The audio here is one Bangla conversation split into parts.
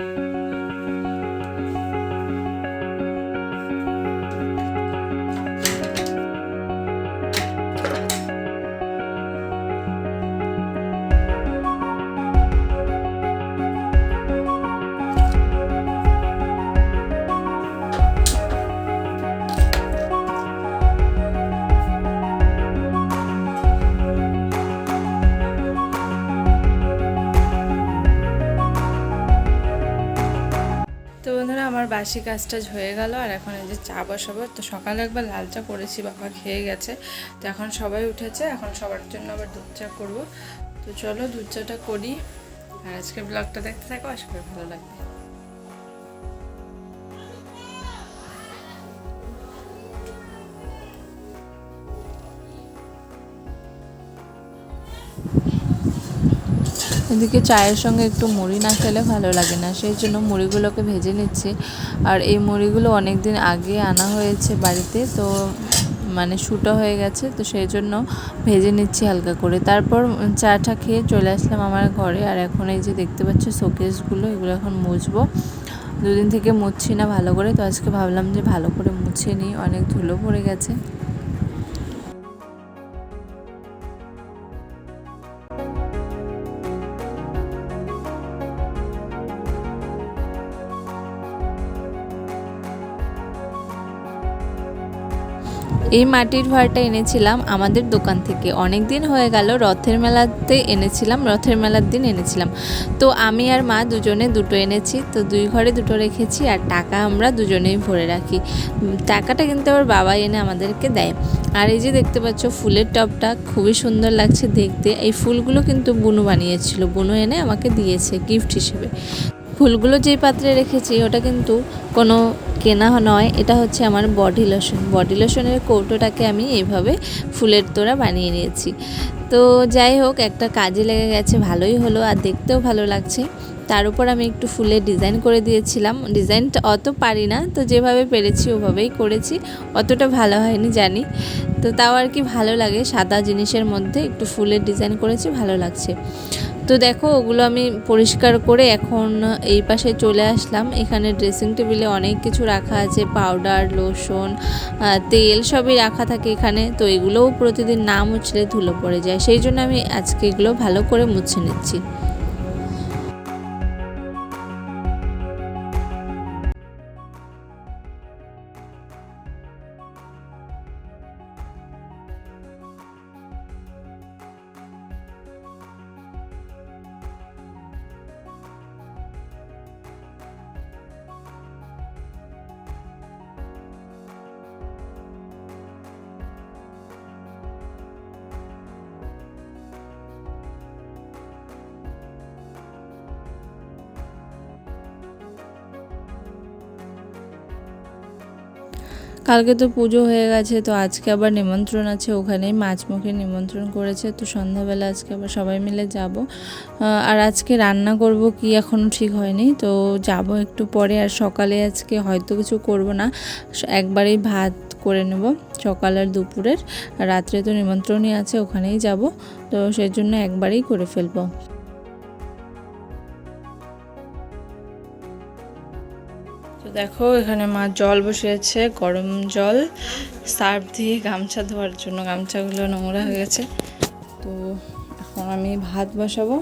তো বাসি কাজ টাজ হয়ে গেল আর এখন এই যে চা বসাবো। তো সকালে একবার লাল চা করেছি, বাবা খেয়ে গেছে। তো এখন সবাই উঠেছে, এখন সবার জন্য আবার দুধ চা করব। তো চলো দুধ চাটা করি। আর আজকে ব্লগটা দেখতে থাকো, আশা করি ভালো লাগবে। এদিকে চায়ের সঙ্গে একটু মুড়ি না খেলে ভালো লাগে না, সেই জন্য মুড়িগুলোকে ভেজে নিচ্ছি। আর এই মুড়িগুলো অনেক দিন আগে আনা হয়েছে বাড়িতে, তো মানে শুটো হয়ে গেছে, তো সেই জন্য ভেজে নিচ্ছি হালকা করে। তারপর চাটা খেয়ে চলে আসলাম আমার ঘরে, আর এখন এই যে দেখতে পাচ্ছ শোকেসগুলো, এগুলো এখন মুছবো। দুদিন থেকে মুছছি না ভালো করে, তো আজকে ভাবলাম যে ভালো করে মুছে নিই, অনেক ধুলো পড়ে গেছে। এই মাটির ভাড়টা এনেছিলাম আমাদের দোকান থেকে। অনেক দিন হয়ে গেল, রথের মেলাতে এনেছিলাম, রথের মেলার দিন এনেছিলাম। তো আমি আর মা দুজনে দুটো এনেছি, তো দুই ঘরে দুটো রেখেছি আর টাকা আমরা দুজনেই ভরে রাখি। টাকাটা কিন্তু আবার বাবা এনে আমাদেরকে দেয়। আর এই যে দেখতে পাচ্ছ ফুলের টবটা, খুবই সুন্দর লাগছে দেখতে। এই ফুলগুলো কিন্তু বুনু বানিয়েছিল, বুনু এনে আমাকে দিয়েছে গিফট হিসেবে। ফুলগুলো যেই পাত্রে রেখেছি, ওটা কিন্তু কোনো কেনা নয়। এটা হচ্ছে আমার বডি লোশন। বডি লোশনের কৌটোটাকে আমি এইভাবে ফুলের তোড়া বানিয়ে নিয়েছি। তো যাই হোক, একটা কাজে লেগে গেছে, ভালোই হলো আর দেখতেও ভালো লাগছে। তার উপর আমি একটু ফুলের ডিজাইন করে দিয়েছিলাম। ডিজাইনটা অত পারি না, তো যেভাবে পেরেছি ওভাবেই করেছি। অতটা ভালো হয়নি, জানি। তো তাও আর কি ভালো লাগে, সাদা জিনিসের মধ্যে একটু ফুলের ডিজাইন করেছি, ভালো লাগছে। তো দেখো, ওগুলো আমি পরিষ্কার করে এখন এই পাশে চলে আসলাম। এখানে ড্রেসিং টেবিলে অনেক কিছু রাখা আছে পাউডার লোশন তেল সবই রাখা থাকে এখানে। তো এগুলোও প্রতিদিন না মুছলে ধুলো পড়ে যায়। সেই জন্য আমি আজকে এগুলো ভালো করে মুছে নিচ্ছি। কালকে তো পুজো হয়ে গেছে, তো আজকে আবার নিমন্ত্রণ আছে, ওখানেই মাছমুখে নিমন্ত্রণ করেছে, তো সন্ধ্যাবেলা আজকে আবার সবাই মিলে যাব। আর আজকে রান্না করব কি এখনও ঠিক হয়নি, তো যাব একটু পরে, আর সকালে আজকে হয়তো কিছু করব না একবারেই ভাত করে নেব, সকাল আর দুপুরের রাত্রে তো নিমন্ত্রণই আছে, ওখানেই যাব, তো সেই জন্য একবারেই করে ফেলব। দেখো এখানে মা জল বসিয়েছে গরম জল সার্ফ দিয়ে গামছা ধোয়ার জন্য। গামছাগুলো নোংরা হয়ে গেছে। তো এখন আমি ভাত বসাবো।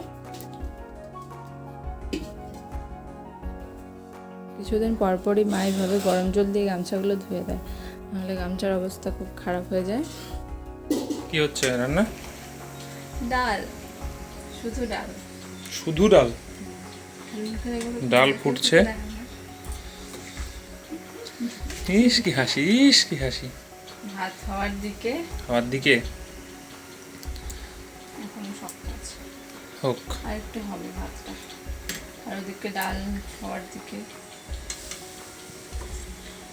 কিছুদিন পরপরই মা এইভাবে গরম জল দিয়ে গামছাগুলো ধুয়ে দেয়। নাহলে গামছার অবস্থা খুব খারাপ হয়ে যায়। কি হচ্ছে রান্না? ডাল। শুধু ডাল। শুধু ডাল? ডাল ফুটছে। ইস কি হাসি ইস কি হাসি। ভাত হওয়ার দিকে। খাওয়ার দিকে? এখন শক্ত আছে হোক। আর একটু হবে ভাতটা। আর ওদিকে ডাল হওয়ার দিকে।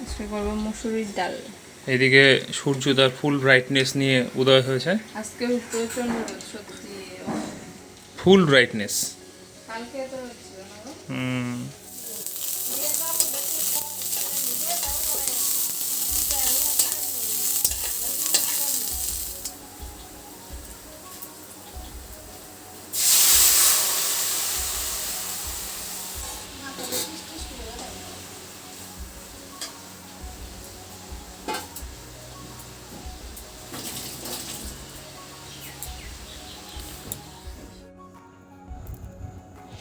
আজকে করব মুসুরির ডাল। এদিকে সূর্য তার ফুল ব্রাইটনেস নিয়ে উদয় হয়েছে। আজকে প্রচণ্ড রোদ সত্যি। ফুল ব্রাইটনেস কালকে তো হুম।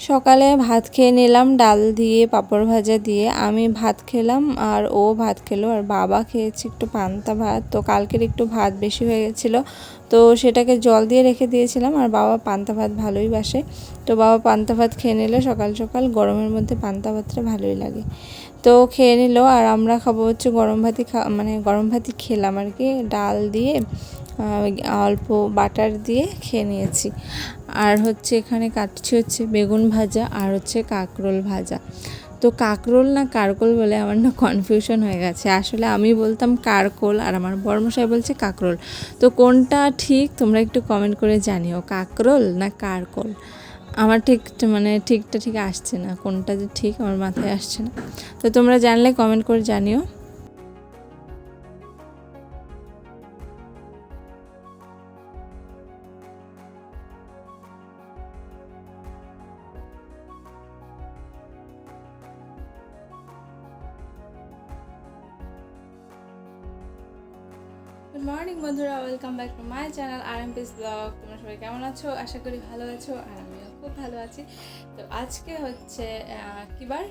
সকালে ভাত খেয়ে নিলাম, ডাল দিয়ে, পাঁপড় ভাজা দিয়ে। আমি ভাত খেলাম আর ও ভাত খেলো আর বাবা খেয়েছে একটু পান্তা ভাত। তো কালকের একটু ভাত বেশি হয়ে গেছিল। তো সেটাকে জল দিয়ে রেখে দিয়েছিলাম আর বাবা পান্তা ভাত ভালোই বাসে। তো বাবা পান্তা ভাত খেয়ে নিল। সকাল সকাল গরমের মধ্যে পান্তা ভাতটা ভালোই লাগে। তো খেয়ে নিল আর আমরা খাব হচ্ছে গরম ভাতই খা মানে গরম ভাতই খেলাম আর কি। ডাল দিয়ে অল্প বাটার দিয়ে খেয়ে নিয়েছি। আর হচ্ছে এখানে কাটছি হচ্ছে বেগুন ভাজা আর হচ্ছে কাকরোল ভাজা। তো কাকরোল না কারকোল বলে আমার না কনফিউশন হয়ে গেছে। আসলে আমি বলতাম কারকোল আর আমার বর্মশাই বলছে কাকরোল। তো কোনটা ঠিক তোমরা একটু কমেন্ট করে জানিও। কাকরোল না কারকোল? আমার ঠিক মানে ঠিকটা ঠিক আসছে না। কোনটা যে ঠিক আমার মাথায় আসছে না। তো তোমরা জানলে কমেন্ট করে জানিও। মর্নিং বন্ধুরা welcome back to my channel R M piece blog তোমরা সবাই কেমন আছো? আশা করি ভালো আছো আর আমিও খুব ভালো আছি। তো আজকে হচ্ছে আহ, কি বার?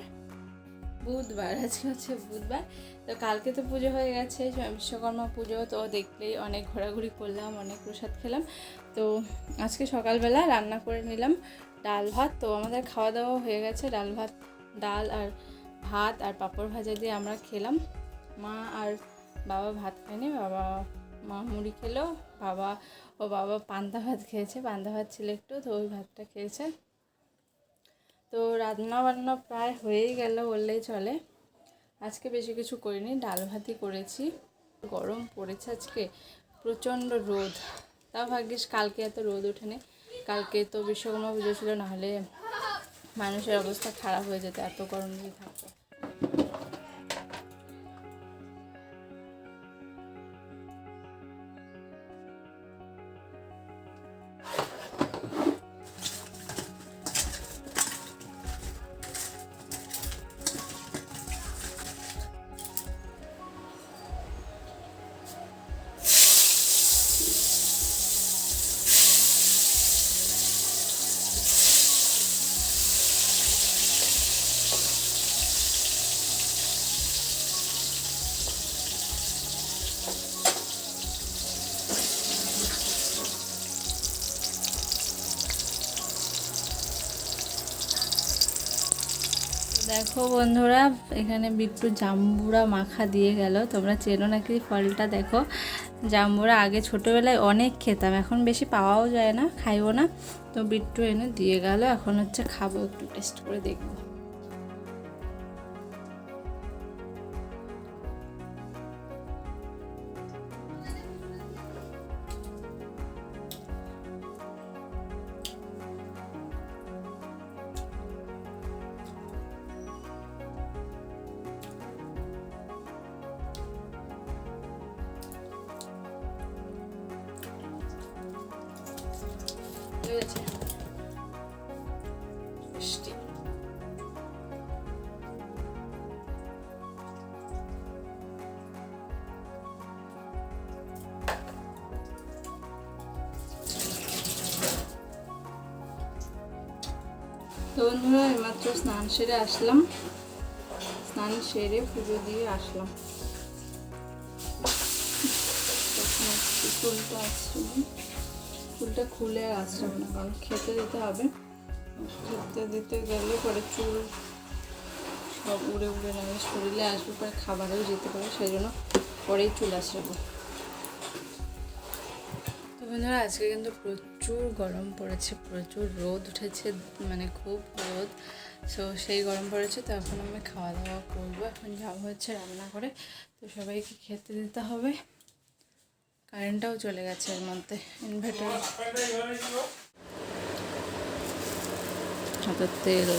বুধবার আজকে হচ্ছে বুধবার। তো কালকে তো পুজো হয়ে গেছে বিশ্বকর্মা পুজো তো দেখলেই অনেক ঘোরাঘুরি করলাম অনেক প্রসাদ খেলাম। তো আজকে সকালবেলা রান্না করে নিলাম ডাল ভাত। তো আমাদের খাওয়া দাওয়া হয়ে গেছে ডাল ভাত ডাল আর ভাত আর পাঁপড় ভাজা দিয়ে আমরা খেলাম। মা আর বাবা ভাত খায়নি বাবা মা মুড়ি খেলো, বাবা, ও বাবা পান্তা ভাত খেয়েছে, পান্তা ভাত ছিল একটু, তো ওই ভাতটা খেয়েছে। তো রান্না বান্না প্রায় হয়েই গেল বললেই চলে। আজকে বেশি কিছু করিনি, ডাল ভাতই করেছি। গরম পড়েছে আজকে, প্রচণ্ড রোদ। তাও ভাগ্যিস কালকে এত রোদ ওঠেনি। কালকে তো বিশ্বকর্মা পুজো ছিল, নাহলে মানুষের অবস্থা খারাপ হয়ে যেত, এত গরম দিয়ে থাকতো। দেখো বন্ধুরা, এখানে বিট্টু জাম্বুরা মাখা দিয়ে গেল। তোমরা চেনো নাকি ফলটা? দেখো, জাম্বুরা আগে ছোটোবেলায় অনেক খেতাম, এখন বেশি পাওয়াও যায় না, খাইও না। তো বিট্টু এনে দিয়ে গেল, এখন হচ্ছে খাব, একটু টেস্ট করে দেখব। মিষ্টি। তো বন্ধুরা এইমাত্র স্নান সেরে আসলাম। স্নান সেরে পুজো দিয়ে আসলাম। তখন চুলটা চুলটা খুলে আর আসলাম না, কারণ খেতে দিতে হবে। খেতে দিতে গেলে পরে চুল সব উড়ে উড়ে নামে শরীরে আসবে, পরে খাবারেও যেতে পারে, সেই জন্য পরেই চুল আসব। তো বন্ধুরা, আজকে কিন্তু প্রচুর গরম পড়েছে, প্রচুর রোদ উঠেছে মানে খুব রোদ। সো সেই গরম পড়েছে, তো এখন আমি খাওয়া দাওয়া করব। এখন যাব হচ্ছে রান্না করে তো সবাইকে খেতে দিতে হবে। কারেন্টটাও চলে গেছে এর মধ্যে ইনভার্টার হাতের তেল।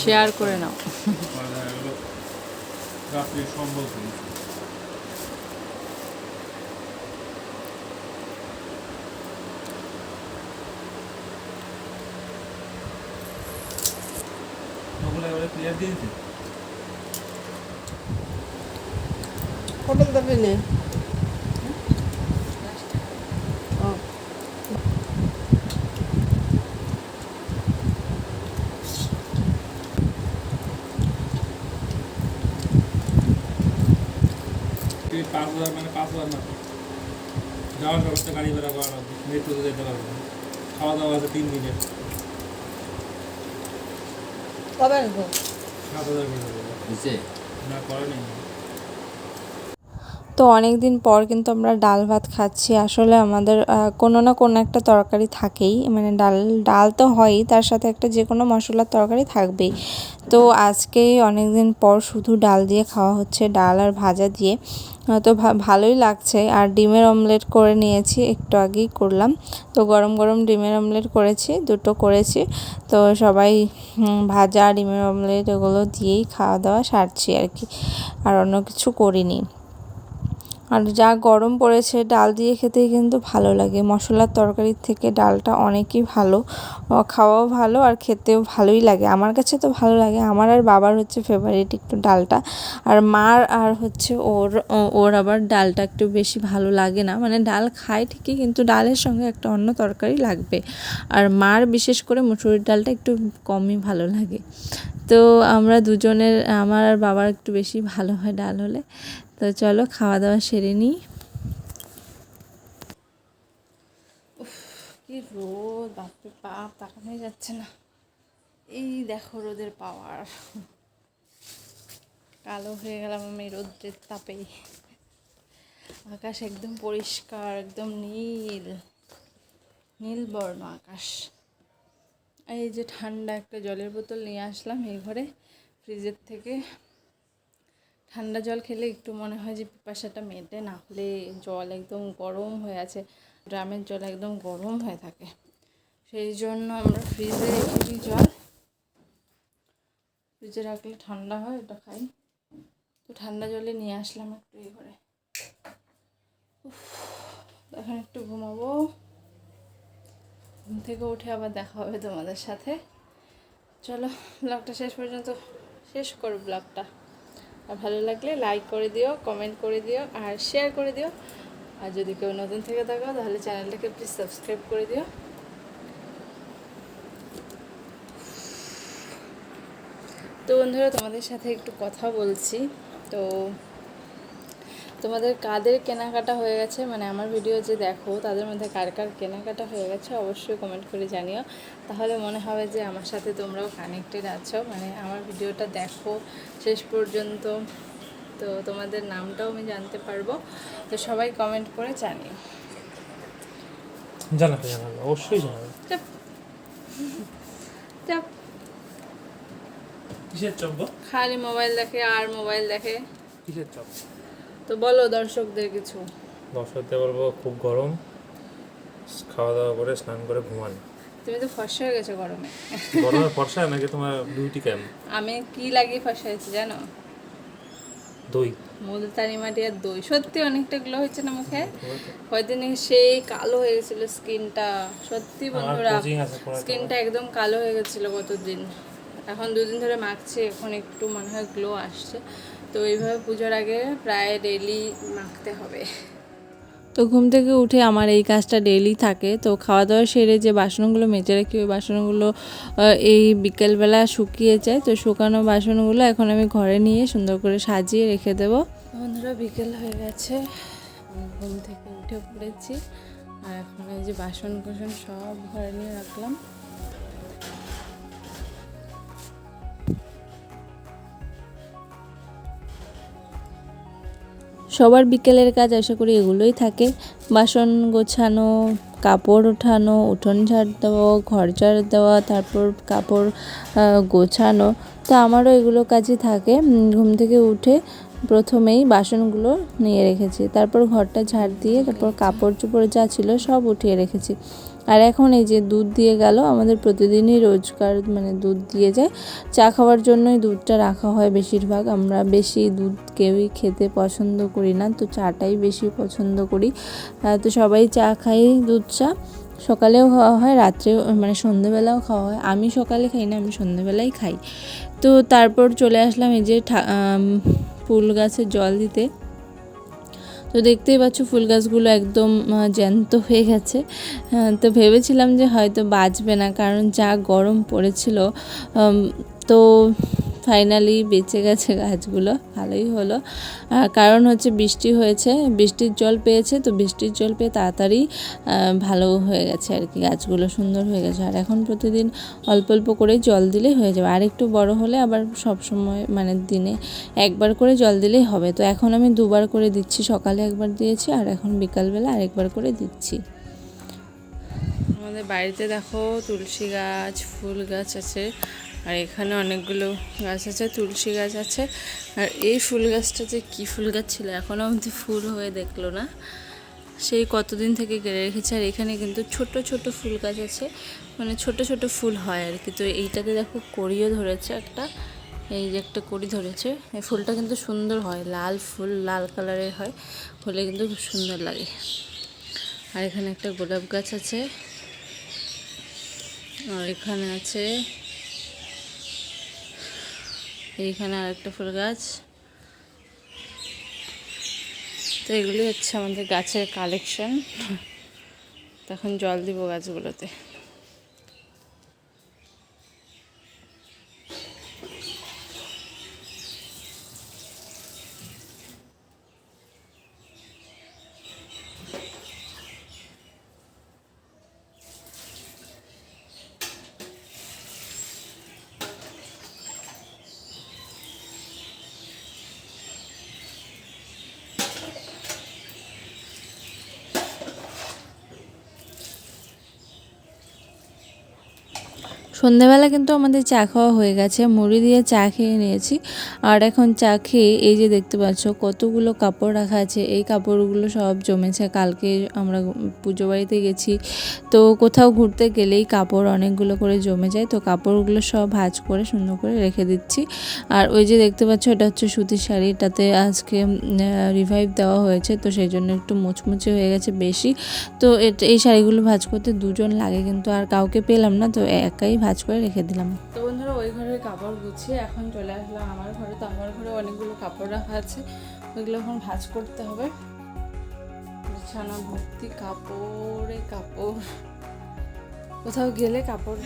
শেয়ার করে নাও। ক্লিয়ার দিয়েছে পটল দেবে নে। পাঁচ মানে পাঁচ যাওয়ার ব্যবস্থা গাড়ি খাওয়া দাওয়া আছে তিন দিনের। কবে আসব? সাত হাজার না করে নেই। তো অনেক দিন পর কিন্তু আমরা ডাল ভাত খাচ্ছি। আসলে আমাদের কোনো না কোনো একটা তরকারি থাকেই। মানে ডাল ডাল তো হয়ই, তার সাথে একটা যে কোনো মশলার তরকারি থাকবেই। তো আজকে অনেক দিন পর শুধু ডাল দিয়ে খাওয়া হচ্ছে, ডাল আর ভাজা দিয়ে। তো ভালোই লাগছে। আর ডিমের অমলেট করে নিয়েছি, একটু আগেই করলাম। তো গরম গরম ডিমের অমলেট করেছি, দুটো করেছি। তো সবাই ভাজা, ডিমের অমলেট এগুলো দিয়েই খাওয়া দাওয়া সারছি আর কি। আর অন্য কিছু করিনি। আর যা গরম পড়েছে, ডাল দিয়ে খেতেই কিন্তু ভালো লাগে। মশলার তরকারির থেকে ডালটা অনেকই ভালো। খাওয়াও ভালো আর খেতেও ভালোই লাগে। আমার কাছে তো ভালো লাগে। আমার আর বাবার হচ্ছে ফেভারিট একটু ডালটা। আর মার আর হচ্ছে ওর ওর আবার ডালটা একটু বেশি ভালো লাগে না। মানে ডাল খায় ঠিকই, কিন্তু ডালের সঙ্গে একটা অন্য তরকারি লাগবে। আর মার বিশেষ করে মুসুরির ডালটা একটু কমই ভালো লাগে। তো আমরা দুজনের, আমার আর বাবার একটু বেশি ভালো হয় ডাল হলে। তো চলো খাওয়া দাওয়া সেরে নিই। কি রোদ, বাপরে বাপ, তাকানোই যাচ্ছে না। এই দেখো রোদের পাওয়ার। কালো হয়ে গেলাম আমি রোদ্রের তাপেই আকাশ একদম পরিষ্কার, একদম নীল। নীল বর্ণ আকাশ। এই যে ঠান্ডা একটা জলের বোতল নিয়ে আসলাম এই ঘরে ফ্রিজের থেকে। ঠান্ডা জল খেলে একটু মনে হয় যে পিপাসাটা মেটে না হলে জল একদম গরম হয়ে আছে ড্রামের জল একদম গরম হয়ে থাকে। সেই জন্য আমরা ফ্রিজে রেখে দিই জল। ফ্রিজে রাখলে ঠান্ডা হয় ওটা খাই। তো ঠান্ডা জলে নিয়ে আসলাম একটু এই উফ, এখন একটু ঘুমাবো। ঘুম থেকে উঠে আবার দেখা হবে তোমাদের সাথে। চলো ব্লগটা শেষ পর্যন্ত শেষ করো ব্লগটা আর ভালো লাগলে লাইক করে দিও কমেন্ট করে দিও, আর শেয়ার করে দিও। আর যদি কেউ নতুন থেকে থাকো, তাহলে চ্যানেলটাকে প্লিজ সাবস্ক্রাইব করে দিও। তো বন্ধুরা, তোমাদের সাথে একটু কথা বলছি। তো তোমাদের কাদের কেনাকাটা হয়ে গেছে? মানে আমার ভিডিও যে দেখো তাদের মধ্যে কার কার কেনাকাটা হয়ে গেছে অবশ্যই কমেন্ট করে জানিও। তাহলে মনে হবে যে আমার সাথে তোমরাও কানেক্টেড আছো। মানে আমার ভিডিওটা দেখো শেষ পর্যন্ত। তো তোমাদের নামটাও আমি জানতে পারব। তো সবাই কমেন্ট করে জানিও। জানাবে জানাবে অবশ্যই জানাবে। চাপ। চাপ। কিসের চপ খালি মোবাইল দেখে আর মোবাইল দেখে। কিসের চপ তো বলো দর্শকদের কিছু। দর্শকতে বলব খুব গরম। খাওয়া দাওয়া করে স্নান করে ঘুমান। তুমি তো ফর্সা হয়ে গেছো গরমে। গরমের ফর্সা নাকি তোমার বিউটি ক্যাম্প আমি কি লাগিয়ে ফর্সা হয়েছি জানো? দই। মুলতানি মাটি আর দই। সত্যি অনেকটা গ্লো হয়েছে না মুখে? কয়দিন সেই কালো হয়ে গেছিল স্কিনটা সত্যি বন্ধুরা স্কিনটা একদম কালো হয়ে গেছিল কতদিন এখন দুদিন ধরে মাখছি এখন একটু মনে হয় গ্লো আসছে। তো এইভাবে পুজোর আগে প্রায় ডেলি মাখতে হবে। তো ঘুম থেকে উঠে আমার এই কাজটা ডেইলি থাকে। তো খাওয়া দাওয়া সেরে যে বাসনগুলো মেজে রাখি ওই বাসনগুলো এই বিকেলবেলা শুকিয়ে যায়। তো শুকানো বাসনগুলো এখন আমি ঘরে নিয়ে সুন্দর করে সাজিয়ে রেখে দেবো। বন্ধুরা বিকেল হয়ে গেছে। ঘুম থেকে উঠে পড়েছি। আর এখন এই যে বাসন কোসন সব ঘরে নিয়ে রাখলাম। সবার বিকেলের কাজ আশা করি এগুলোই থাকে। বাসন গোছানো, কাপড় ওঠানো, উঠোন ঝাড় দেওয়া, ঘর ঝাড় দেওয়া, তারপর কাপড় গোছানো। তো আমারও এগুলো কাজই থাকে। ঘুম থেকে উঠে প্রথমেই বাসনগুলো নিয়ে রেখেছি। তারপর ঘরটা ঝাড় দিয়ে, তারপর কাপড় চোপড় যা ছিল সব উঠিয়ে রেখেছি। আর এখন এই যে দুধ দিয়ে গেল, আমাদের প্রতিদিনই রোজকার মানে দুধ দিয়ে যায়। চা খাওয়ার জন্যই দুধটা রাখা হয় বেশিরভাগ। আমরা বেশি দুধ কেউই খেতে পছন্দ করি না, তো চাটাই বেশি পছন্দ করি। তো সবাই চা খাই দুধ চা। সকালেও খাওয়া হয়, রাত্রেও মানে সন্ধেবেলাও খাওয়া হয়। আমি সকালে খাই না, আমি সন্ধেবেলাই খাই। তো তারপর চলে আসলাম এই যে ফুল গাছে জল দিতে। তো দেখতেই পাচ্ছ ফুল গাছগুলো একদম জ্যান্ত হয়ে গেছে। তো ভেবেছিলাম যে হয়তো বাঁচবে না, কারণ যা গরম পড়েছিল তো ফাইনালি বেঁচে গেছে গাছগুলো, ভালোই হলো। কারণ হচ্ছে বৃষ্টি হয়েছে, বৃষ্টির জল পেয়েছে, তো বৃষ্টির জল পেয়ে তাড়াতাড়ি ভালো হয়ে গেছে আর কি, গাছগুলো সুন্দর হয়ে গেছে। আর এখন প্রতিদিন অল্প অল্প করে জল দিলেই হয়ে যাবে। আর একটু বড় হলে আবার সব সময় মানে দিনে একবার করে জল দিলেই হবে। তো এখন আমি দুবার করে দিচ্ছি, সকালে একবার দিয়েছি আর এখন বিকালবেলা আরেকবার করে দিচ্ছি। আমাদের বাড়িতে দেখো তুলসী গাছ, ফুল গাছ আছে। আর এখানে অনেকগুলো গাছ আছে, তুলসী গাছ আছে। আর এই ফুল গাছটা যে কী ফুল গাছ ছিল এখনও অবধি ফুল হয়ে দেখল না। সেই কতদিন থেকে কেড়ে রেখেছে, আর এখানে কিন্তু ছোট ছোট ফুল গাছ আছে। মানে ছোট ছোট ফুল হয় আর কি। তো এইটাতে দেখো কড়িও ধরেছে একটা, এই যে একটা কড়ি ধরেছে। এই ফুলটা কিন্তু সুন্দর হয়, লাল ফুল, লাল কালারের হয়। হলে কিন্তু খুব সুন্দর লাগে। আর এখানে একটা গোলাপ গাছ আছে। আর এখানে আছে এইখানে আর একটা ফুল গাছ। তো এগুলি হচ্ছে আমাদের গাছের কালেকশন তখন জল দিব গাছগুলোতে। সন্ধেবেলা কিন্তু আমাদের চা খাওয়া হয়ে গেছে। মুড়ি দিয়ে চা খেয়ে নিয়েছি। আর এখন চা খেয়ে এই যে দেখতে পাচ্ছ কতগুলো কাপড় রাখা আছে। এই কাপড়গুলো সব জমেছে। কালকে আমরা পুজো বাড়িতে গেছি। তো কোথাও ঘুরতে গেলেই কাপড় অনেকগুলো করে জমে যায়। তো কাপড়গুলো সব ভাঁজ করে, সুন্দর করে রেখে দিচ্ছি। আর ওই যে দেখতে পাচ্ছ এটা হচ্ছে সুতির শাড়ি। এটাতে আজকে রিভাইভ দেওয়া হয়েছে। তো সেই জন্য একটু মুচমুচে হয়ে গেছে বেশি। তো এই শাড়িগুলো ভাজ করতে দুজন লাগে কিন্তু। আর কাউকে পেলাম না। তো একাই ভাঁজ করে রেখে দিলাম। তো বন্ধুরা, ওই ঘরের কাপড় গুছিয়ে এখন চলে আসলাম আমার ঘরে। তো আমার ঘরে অনেকগুলো কাপড় রাখা আছে, ওইগুলো এখন ভাঁজ করতে হবে। বিছানা, ভর্তি কাপড়ে কাপড়। কোথাও গেলে কাপড়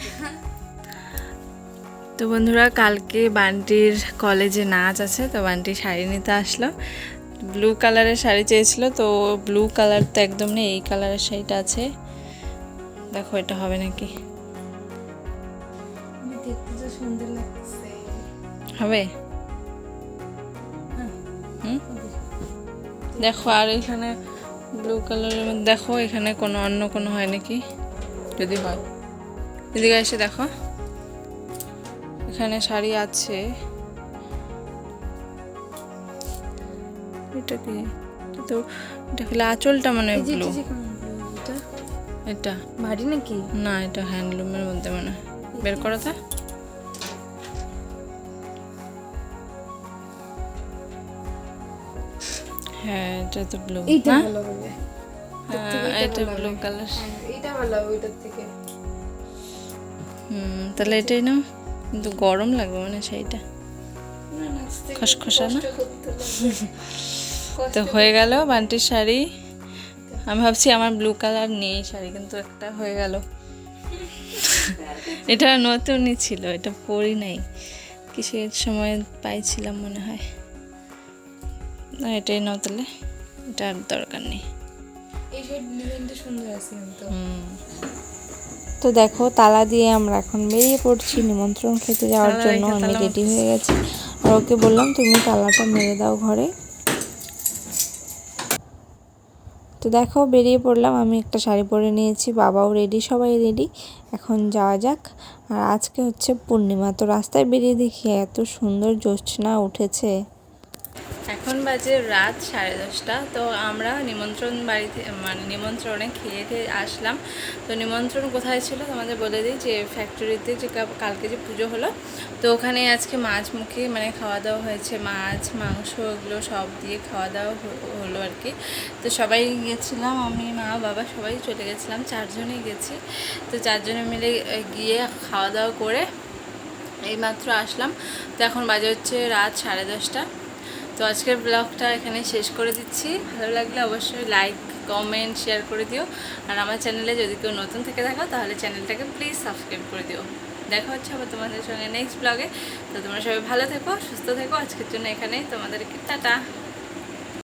তো বন্ধুরা, কালকে বান্টির কলেজে নাচ আছে, তো বান্টি শাড়ি নিতে আসলো। ব্লু কালারের শাড়ি চেয়েছিল, তো ব্লু কালার তো একদম নেই, এই কালারের শাড়িটা আছে। দেখো, এটা হবে নাকি? হবে? দেখো আর এখানে ব্লু কালারের মধ্যে দেখো এখানে কোনো অন্য কোনো হয় নাকি? যদি হয়। এদিকে এসে দেখো। এখানে শাড়ি আছে। এটা কি? তো এটা খেলে আঁচলটা মানে ব্লু? এটা ভারী নাকি? না এটা হ্যান্ডলুমের মধ্যে মানে বের করো তা। হ্যাঁ এটা তো ব্লু এইটা ভালো হবে। হ্যাঁ এটা ব্লু কালার হ্যাঁ, ভালো ওইটার থেকে। হুম তাহলে এটাই নাও। কিন্তু গরম লাগবে মানে সেইটা না খসখসা না? তো হয়ে গেল বান্টির শাড়ি। আমি ভাবছি আমার ব্লু কালার নেই শাড়ি কিন্তু একটা হয়ে গেল। এটা নতুনই ছিল এটা পরি নাই। কিসের সময় পাইছিলাম মনে হয়। না এটাই নাও তাহলে। এটা আর দরকার নেই। এই সব ডিজাইনটা সুন্দর আছে কিন্তু। তো দেখো তালা দিয়ে আমরা এখন বেরিয়ে পড়ছি। নিমন্ত্রণ খেতে যাওয়ার জন্য আমি রেডি হয়ে গেছি। আর ওকে বললাম তুমি তালাটা মেরে দাও ঘরে। তো দেখো বেরিয়ে পড়লাম। আমি একটা শাড়ি পরে নিয়েছি। বাবাও রেডি সবাই রেডি এখন যাওয়া যাক। আর আজকে হচ্ছে পূর্ণিমা। তো রাস্তায় বেরিয়ে দেখি এত সুন্দর জ্যোৎস্না উঠেছে। এখন বাজে রাত সাড়ে দশটা। তো আমরা নিমন্ত্রণ বাড়িতে মানে নিমন্ত্রণে খেয়ে খেয়ে আসলাম। তো নিমন্ত্রণ কোথায় ছিল? তোমাদের বলে দিই যে ফ্যাক্টরিতে যে কালকে যে পুজো হলো, তো ওখানে আজকে মাছ মুখে মানে খাওয়া দাওয়া হয়েছে। মাছ, মাংস এগুলো সব দিয়ে খাওয়া দাওয়া হলো আর কি। তো সবাই গেছিলাম, আমি, মা, বাবা সবাই চলে গেছিলাম, চারজনেই গেছি। তো চারজনে মিলে গিয়ে খাওয়া দাওয়া করে এইমাত্র আসলাম। তো এখন বাজে হচ্ছে রাত সাড়ে দশটা। তো আজকের ব্লগটা এখানে শেষ করে দিচ্ছি। ভালো লাগলে অবশ্যই লাইক কমেন্ট শেয়ার করে দিও। আর আমার চ্যানেলে যদি কেউ নতুন থেকে থাকো তাহলে চ্যানেলটাকে প্লিজ সাবস্ক্রাইব করে দিও। দেখা হচ্ছে আবার তোমাদের সঙ্গে নেক্সট ব্লগে তো তোমরা সবাই ভালো থেকো, সুস্থ থেকো। আজকের জন্য এখানে তোমাদেরকে টাটা।